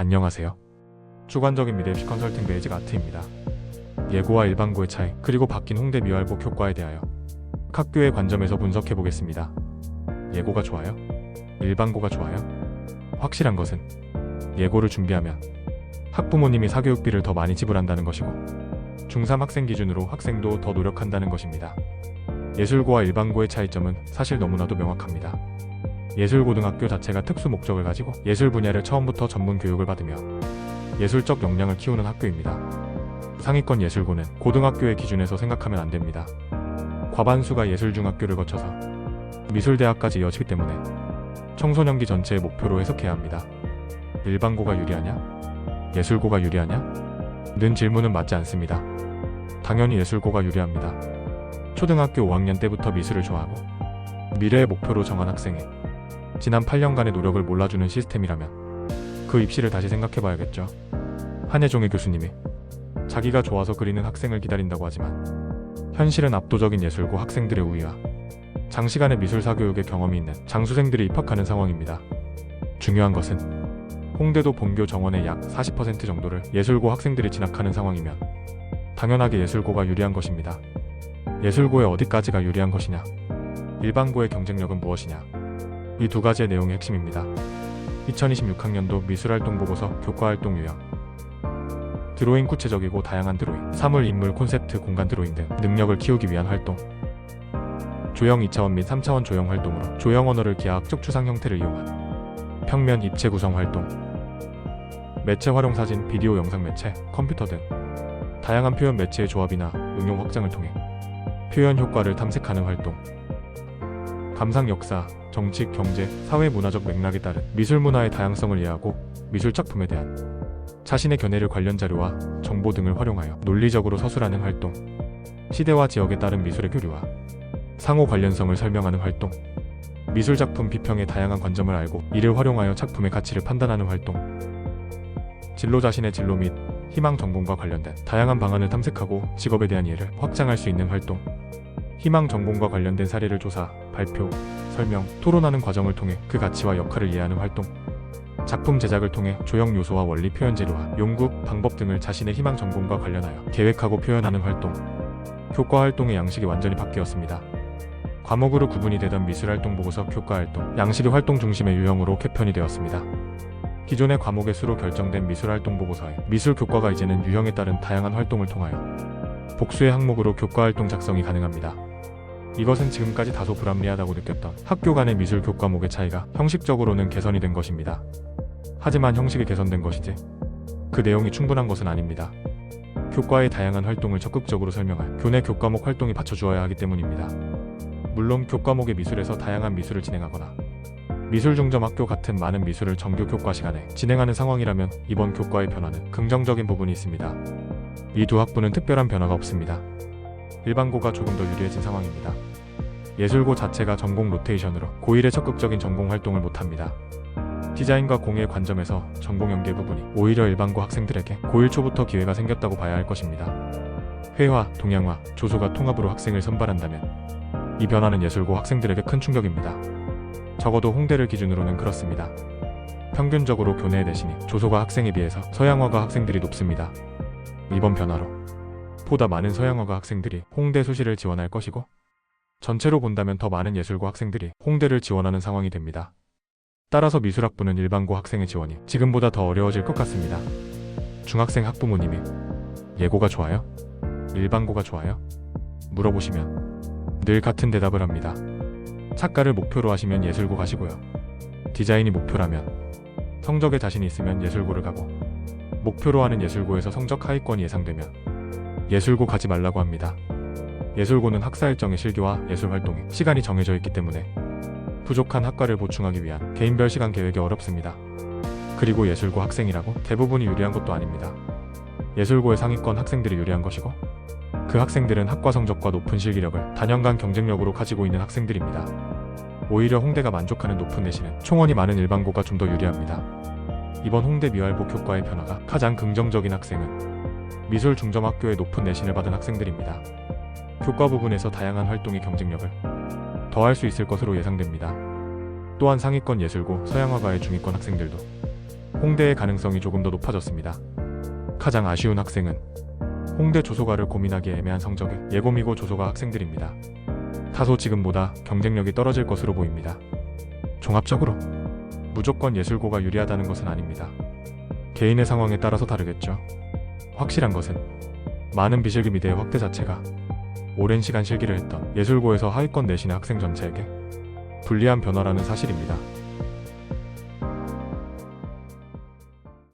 안녕하세요. 주관적인 미래 입시 컨설팅 베이직 아트입니다. 예고와 일반고의 차이, 그리고 바뀐 홍대 미활복 효과에 대하여 학교의 관점에서 분석해 보겠습니다. 예고가 좋아요? 일반고가 좋아요? 확실한 것은 예고를 준비하면 학부모님이 사교육비를 더 많이 지불한다는 것이고 중3 학생 기준으로 학생도 더 노력한다는 것입니다. 예술고와 일반고의 차이점은 사실 너무나도 명확합니다. 예술고등학교 자체가 특수 목적을 가지고 예술 분야를 처음부터 전문 교육을 받으며 예술적 역량을 키우는 학교입니다. 상위권 예술고는 고등학교의 기준에서 생각하면 안 됩니다. 과반수가 예술중학교를 거쳐서 미술대학까지 이어지기 때문에 청소년기 전체의 목표로 해석해야 합니다. 일반고가 유리하냐? 예술고가 유리하냐? 는 질문은 맞지 않습니다. 당연히 예술고가 유리합니다. 초등학교 5학년 때부터 미술을 좋아하고 미래의 목표로 정한 학생의 지난 8년간의 노력을 몰라주는 시스템이라면 그 입시를 다시 생각해봐야겠죠. 한혜종의 교수님이 자기가 좋아서 그리는 학생을 기다린다고 하지만 현실은 압도적인 예술고 학생들의 우위와 장시간의 미술사 교육의 경험이 있는 장수생들이 입학하는 상황입니다. 중요한 것은 홍대도 본교 정원의 약 40% 정도를 예술고 학생들이 진학하는 상황이면 당연하게 예술고가 유리한 것입니다. 예술고의 어디까지가 유리한 것이냐? 일반고의 경쟁력은 무엇이냐? 이 두 가지의 내용이 핵심입니다. 2026학년도 미술활동 보고서 교과활동 유형 드로잉 구체적이고 다양한 드로잉, 사물, 인물, 콘셉트, 공간 드로잉 등 능력을 키우기 위한 활동. 조형 2차원 및 3차원 조형 활동으로 조형 언어를 기하학적 추상 형태를 이용한 평면 입체 구성 활동. 매체 활용 사진, 비디오 영상 매체, 컴퓨터 등 다양한 표현 매체의 조합이나 응용 확장을 통해 표현 효과를 탐색하는 활동 감상 역사, 정치, 경제, 사회 문화적 맥락에 따른 미술 문화의 다양성을 이해하고 미술 작품에 대한 자신의 견해를 관련 자료와 정보 등을 활용하여 논리적으로 서술하는 활동 시대와 지역에 따른 미술의 교류와 상호 관련성을 설명하는 활동 미술 작품 비평의 다양한 관점을 알고 이를 활용하여 작품의 가치를 판단하는 활동 진로 자신의 진로 및 희망 전공과 관련된 다양한 방안을 탐색하고 직업에 대한 이해를 확장할 수 있는 활동 희망 전공과 관련된 사례를 조사, 발표, 설명, 토론하는 과정을 통해 그 가치와 역할을 이해하는 활동 작품 제작을 통해 조형 요소와 원리 표현 재료와 용구, 방법 등을 자신의 희망 전공과 관련하여 계획하고 표현하는 활동 교과 활동의 양식이 완전히 바뀌었습니다. 과목으로 구분이 되던 미술 활동 보고서 교과 활동, 양식의 활동 중심의 유형으로 개편이 되었습니다. 기존의 과목의 수로 결정된 미술 활동 보고서에 미술 교과가 이제는 유형에 따른 다양한 활동을 통하여 복수의 항목으로 교과 활동 작성이 가능합니다. 이것은 지금까지 다소 불합리하다고 느꼈던 학교 간의 미술 교과목의 차이가 형식적으로는 개선이 된 것입니다. 하지만 형식이 개선된 것이지 그 내용이 충분한 것은 아닙니다. 교과의 다양한 활동을 적극적으로 설명할 교내 교과목 활동이 받쳐주어야 하기 때문입니다. 물론 교과목의 미술에서 다양한 미술을 진행하거나 미술 중점 학교 같은 많은 미술을 정규 교과 시간에 진행하는 상황이라면 이번 교과의 변화는 긍정적인 부분이 있습니다. 이 두 학부는 특별한 변화가 없습니다. 일반고가 조금 더 유리해진 상황입니다. 예술고 자체가 전공 로테이션으로 고1의 적극적인 전공 활동을 못합니다. 디자인과 공예의 관점에서 전공 연계 부분이 오히려 일반고 학생들에게 고1 초부터 기회가 생겼다고 봐야 할 것입니다. 회화, 동양화, 조소가 통합으로 학생을 선발한다면 이 변화는 예술고 학생들에게 큰 충격입니다. 적어도 홍대를 기준으로는 그렇습니다. 평균적으로 교내 내신이 조소가 학생에 비해서 서양화가 학생들이 높습니다. 이번 변화로 보다 많은 서양화가 학생들이 홍대 수시를 지원할 것이고 전체로 본다면 더 많은 예술고 학생들이 홍대를 지원하는 상황이 됩니다. 따라서 미술학부는 일반고 학생의 지원이 지금보다 더 어려워질 것 같습니다. 중학생 학부모님이 예고가 좋아요? 일반고가 좋아요? 물어보시면 늘 같은 대답을 합니다. 작가를 목표로 하시면 예술고 가시고요. 디자인이 목표라면 성적에 자신이 있으면 예술고를 가고 목표로 하는 예술고에서 성적 하위권이 예상되면 예술고 가지 말라고 합니다. 예술고는 학사 일정의 실기와 예술 활동에 시간이 정해져 있기 때문에 부족한 학과를 보충하기 위한 개인별 시간 계획이 어렵습니다. 그리고 예술고 학생이라고 대부분이 유리한 것도 아닙니다. 예술고의 상위권 학생들이 유리한 것이고 그 학생들은 학과 성적과 높은 실기력을 단연간 경쟁력으로 가지고 있는 학생들입니다. 오히려 홍대가 만족하는 높은 내신은 총원이 많은 일반고가 좀 더 유리합니다. 이번 홍대 미활복 효과의 변화가 가장 긍정적인 학생은 미술 중점학교의 높은 내신을 받은 학생들입니다. 교과 부분에서 다양한 활동의 경쟁력을 더할 수 있을 것으로 예상됩니다. 또한 상위권 예술고 서양화가의 중위권 학생들도 홍대의 가능성이 조금 더 높아졌습니다. 가장 아쉬운 학생은 홍대 조소가를 고민하기 애매한 성적의 예고미고 조소가 학생들입니다. 다소 지금보다 경쟁력이 떨어질 것으로 보입니다. 종합적으로 무조건 예술고가 유리하다는 것은 아닙니다. 개인의 상황에 따라서 다르겠죠. 확실한 것은 많은 비실기 미대의 확대 자체가 오랜 시간 실기를 했던 예술고에서 하위권 내신의 학생 전체에게 불리한 변화라는 사실입니다.